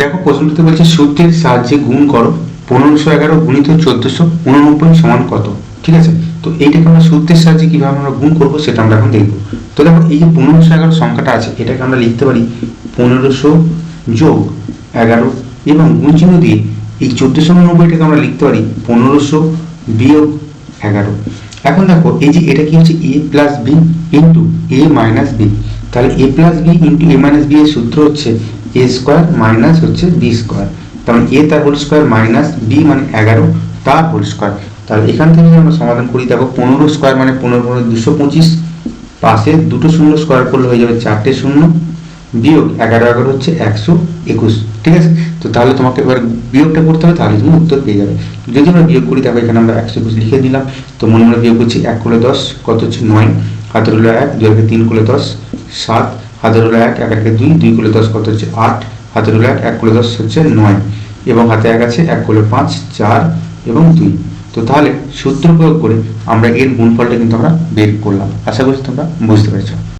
দেখো প্রশ্নটাতে বলছে সূত্রের সাহায্যে গুণ করো। পনেরোশো এগারো গুণিত চোদ্দশো, উননব্বই সমান কত? ঠিক আছে? তো এইটাকে আমরা সূত্রের সাহায্যে কীভাবে আমরা গুণ করব সেটা আমরা এখন দেখব। তো দেখো, এই যে পনেরোশো এগারো সংখ্যাটা আছে, এটাকে আমরা লিখতে পারি পনেরোশো যোগ এগারো এবং গুণ চিহ্ন দিয়ে এই চোদ্দশো উননব্বইটাকে আমরা লিখতে পারি পনেরোশো বিয়োগ এগারো। এখন দেখো, এই যে এটা কি হচ্ছে? A plus B into A minus B. তাহলে A plus B into A minus B এর সূত্র হচ্ছে এ স্কোয়ার মাইনাস হচ্ছে বি স্কোয়ার তার মানে এ তার হোল স্কোয়ার মাইনাস বি মানে এগারো, তার হোল স্কোয়ার তাহলে এখান থেকে আমরা সমাধান করি, দেখো পনেরো স্কোয়ার মানে পনেরো পনেরো দুশো পঁচিশ, পাশে দুটো শূন্য স্কোয়ার করলে হয়ে যাবে চারটে শূন্য, বিয়োগ এগারো এগারো হচ্ছে একশো একুশ, ঠিক আছে? তো তাহলে তোমাকে এবার বিয়োগটা করতে হবে, তাহলে তুমি উত্তর পেয়ে যাবে। যদি আমরা বিয়োগ করি, দেখো এখানে আমরা একশো একুশ লিখে দিলাম, তো মনে মনে বিয়োগ করছি এক করলে দশ, কত হচ্ছে নয়? হাতের হলো এক, দুই তিন করলে দশ, সাত হাতের হলো এক এক দুই দুই কুলে দশ কত হচ্ছে আট? হাতের হলো এক এক কুলে দশ হচ্ছে নয়। এবং হাতে এক আছে, এক কুলে পাঁচ, চার এবং দুই। তো তাহলে সূত্র প্রয়োগ করে আমরা এর গুণফলটা কিন্তু আমরা বের করলাম। আশা করছি তোমরা বুঝতে পেরেছ।